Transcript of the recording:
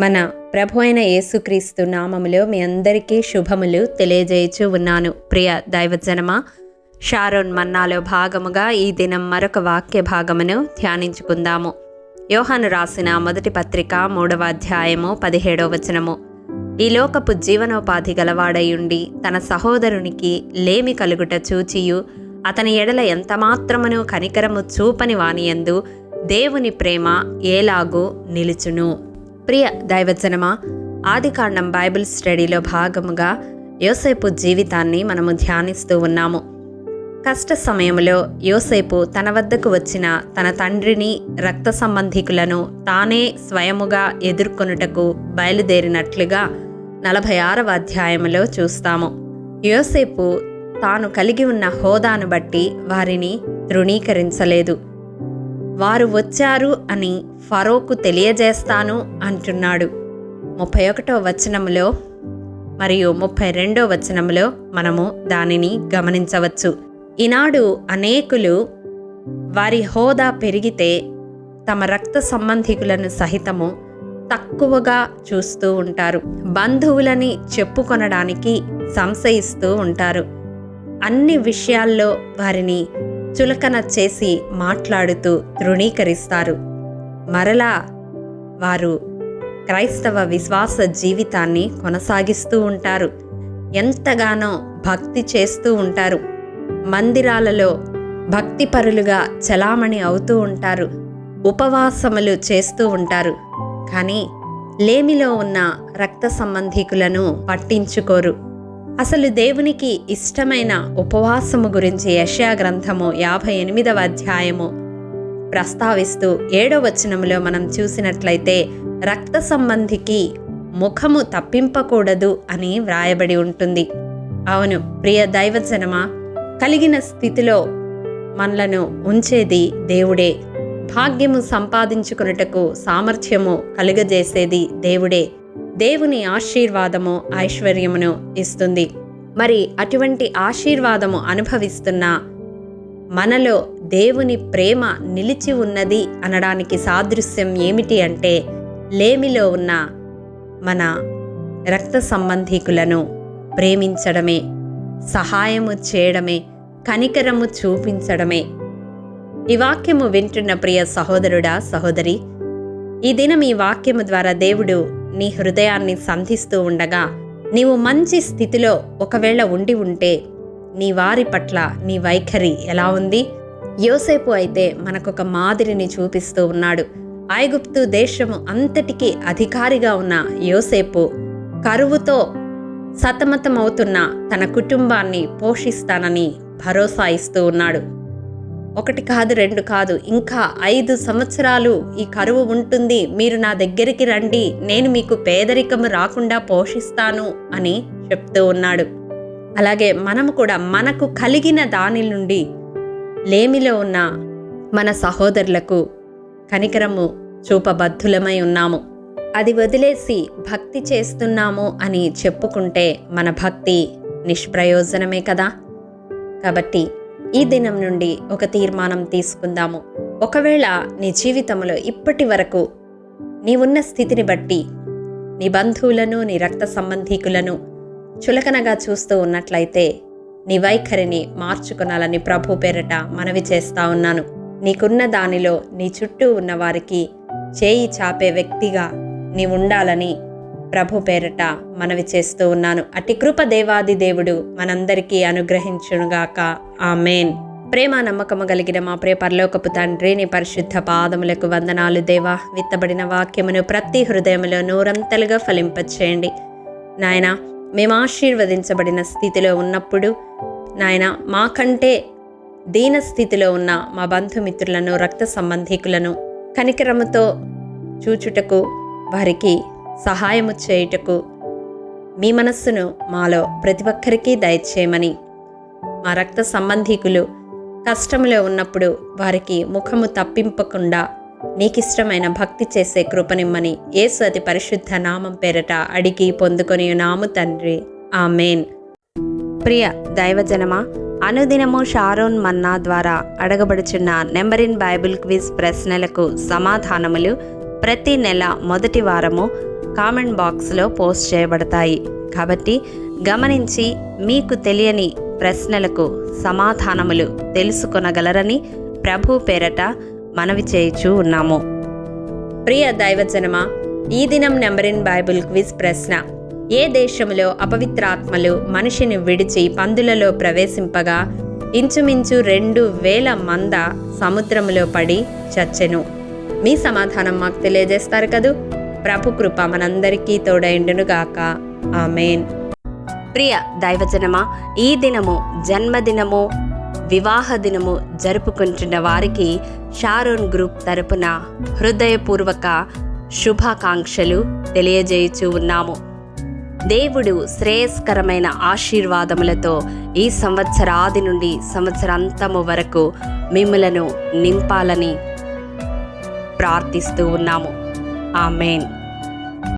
మన ప్రభు అయిన యేసుక్రీస్తు నామములో మీ అందరికీ శుభములు తెలియజేయచూ ఉన్నాను. ప్రియ దైవజనమ షారోన్ మన్నాలో భాగముగా ఈ దినం మరొక వాక్య భాగమును ధ్యానించుకుందాము. యోహాను రాసిన మొదటి పత్రిక మూడవ అధ్యాయము పదిహేడవ వచనము. ఈ లోకపు జీవనోపాధి గలవాడయుండి తన సహోదరునికి లేమి కలుగుట చూచియు అతని ఎడల ఎంతమాత్రమును కనికరము చూపని వానియందు దేవుని ప్రేమ ఏలాగూ నిలుచును. ప్రియ దైవజనమా ఆదికాండం బైబిల్ స్టడీలో భాగముగా యోసేపు జీవితాన్ని మనము ధ్యానిస్తూ ఉన్నాము. కష్ట సమయంలో యోసేపు తన వద్దకు వచ్చిన తన తండ్రిని రక్త సంబంధికులను తానే స్వయముగా ఎదుర్కొనుటకు బయలుదేరినట్లుగా నలభై ఆరవ అధ్యాయములో చూస్తాము. యోసేపు తాను కలిగి ఉన్న హోదాను బట్టి వారిని తృణీకరించలేదు. వారు వచ్చారు అని ఫరోకు తెలియజేస్తాను అంటున్నాడు. ముప్పై ఒకటో వచనములో మరియు ముప్పై రెండో వచనములో మనము దానిని గమనించవచ్చు. ఈనాడు అనేకులు వారి హోదా పెరిగితే తమ రక్త సంబంధికులను సహితము తక్కువగా చూస్తూ ఉంటారు. బంధువులని చెప్పుకొనడానికి సంశయిస్తూ ఉంటారు. అన్ని విషయాల్లో వారిని చులకన చేసి మాట్లాడుతూ తృణీకరిస్తారు. మరలా వారు క్రైస్తవ విశ్వాస జీవితాన్ని కొనసాగిస్తూ ఉంటారు. ఎంతగానో భక్తి చేస్తూ ఉంటారు. మందిరాలలో భక్తిపరులుగా చలామణి అవుతూ ఉంటారు. ఉపవాసములు చేస్తూ ఉంటారు. కానీ లేమిలో ఉన్న రక్త సంబంధికులను పట్టించుకోరు. అసలు దేవునికి ఇష్టమైన ఉపవాసము గురించి యష్యా గ్రంథము యాభై ఎనిమిదవ అధ్యాయము ప్రస్తావిస్తూ ఏడో వచనములో మనం చూసినట్లయితే రక్త సంబంధికి ముఖము తప్పింపకూడదు అని వ్రాయబడి ఉంటుంది. అవును ప్రియ దైవజనమ కలిగిన స్థితిలో మనలను ఉంచేది దేవుడే. భాగ్యము సంపాదించుకున్నటకు సామర్థ్యము కలుగజేసేది దేవుడే. దేవుని ఆశీర్వాదము ఐశ్వర్యమును ఇస్తుంది. మరి అటువంటి ఆశీర్వాదము అనుభవిస్తున్న మనలో దేవుని ప్రేమ నిలిచి ఉన్నది అనడానికి సాదృశ్యం ఏమిటి అంటే లేమిలో ఉన్న మన రక్త సంబంధికులను ప్రేమించడమే సహాయము చేయడమే కనికరము చూపించడమే. ఈ వాక్యము వింటున్న ప్రియ సహోదరుడా సహోదరి ఈ దినం ఈ వాక్యము ద్వారా దేవుడు నీ హృదయాన్ని సంధిస్తూ ఉండగా నీవు మంచి స్థితిలో ఒకవేళ ఉండి ఉంటే నీ వారి పట్ల నీ వైఖరి ఎలా ఉంది? యోసేపు అయితే మనకొక మాదిరిని చూపిస్తూ ఉన్నాడు. ఐగుప్తు దేశము అంతటికీ అధికారిగా ఉన్న యోసేపు కరువుతో సతమతమవుతున్న తన కుటుంబాన్ని పోషిస్తానని భరోసా ఇస్తూ ఉన్నాడు. ఒకటి కాదు రెండు కాదు. ఇంకా ఐదు సంవత్సరాలు ఈ కరువు ఉంటుంది. మీరు నా దగ్గరికి రండి. నేను మీకు పేదరికము రాకుండా పోషిస్తాను అని చెప్తూ ఉన్నాడు. అలాగే మనము కూడా మనకు కలిగిన దాని నుండి లేమిలో ఉన్న మన సహోదరులకు కనికరము చూపబద్ధులమై ఉన్నాము. అది వదిలేసి భక్తి చేస్తున్నాము అని చెప్పుకుంటే మన భక్తి నిష్ప్రయోజనమే కదా. కాబట్టి ఈ దినం నుండి ఒక తీర్మానం తీసుకుందాము. ఒకవేళ నీ జీవితంలో ఇప్పటి వరకు నీవున్న స్థితిని బట్టి నీ బంధువులను నీ రక్త సంబంధీకులను చులకనగా చూస్తూ ఉన్నట్లయితే నీ వైఖరిని మార్చుకొనాలని ప్రభు పేరట మనవి చేస్తా ఉన్నాను. నీకున్న దానిలో నీ చుట్టూ ఉన్నవారికి చేయి చాపే వ్యక్తిగా నీవుండాలని ఉండాలని ప్రభు పేరట మనవి చేస్తూ ఉన్నాను. అటి కృప దేవాది దేవుడు మనందరికీ అనుగ్రహించునుగాక. ఆమెన్. ప్రేమ నమ్మకము కలిగిన మా ప్రియ పరలోకపు తండ్రి నీ పరిశుద్ధ పాదములకు వందనాలు దేవా. విత్తబడిన వాక్యమును ప్రతి హృదయంలో నూరంతలుగా ఫలింపచేయండి. నాయన మేము ఆశీర్వదించబడిన స్థితిలో ఉన్నప్పుడు నాయన మాకంటే దీన స్థితిలో ఉన్న మా బంధుమిత్రులను రక్త సంబంధికులను కనికరముతో చూచుటకు వారికి సహాయము చేయుటకు మీ మనస్సును మాలో ప్రతి ఒక్కరికి దయచేయమని. మా రక్త సంబంధికులు కష్టంలో ఉన్నప్పుడు వారికి ముఖము తప్పింపకుండా నీకిష్టమైన భక్తి చేసే కృపనిమ్మని యేసు అతి పరిశుద్ధ నామం పేరట అడిగి పొందుకొని నాము తండ్రి. ఆమెన్. ప్రియ దైవజనమా అనుదినము షారోన్ మన్నా ద్వారా అడగబడుచున్న నెంబర్ ఇన్ బైబిల్ క్విజ్ ప్రశ్నలకు సమాధానములు ప్రతి నెల మొదటి వారము కామెంట్ బాక్స్లో పోస్ట్ చేయబడతాయి. కాబట్టి గమనించి మీకు తెలియని ప్రశ్నలకు సమాధానములు తెలుసుకొనగలరని ప్రభు పేరట మనవి చేయుచూ ఉన్నాము. ప్రియ దైవజనమ ఈ దినం నెంబరిన్ బైబుల్ బైబిల్ క్విజ్ ప్రశ్న. ఏ దేశంలో అపవిత్రాత్మలు మనిషిని విడిచి పందులలో ప్రవేశింపగా ఇంచుమించు రెండు వేల మంద సముద్రములో పడి చచ్చెను? మీ సమాధానం మాకు తెలియజేస్తారు కదూ? ప్రభు కృప మనందరికీ తోడైండునుగాక ఆమెన్. ప్రియ దైవజనమా ఈ దినము జన్మదినము వివాహ దినము జరుపుకుంటున్న వారికి షారోన్ గ్రూప్ తరపున హృదయపూర్వక శుభాకాంక్షలు తెలియజేయచూ ఉన్నాము. దేవుడు శ్రేయస్కరమైన ఆశీర్వాదములతో ఈ సంవత్సరాది నుండి సంవత్సరాంతము వరకు మిమ్మలను నింపాలని ప్రార్థిస్తూ ఉన్నాము. ఆమెన్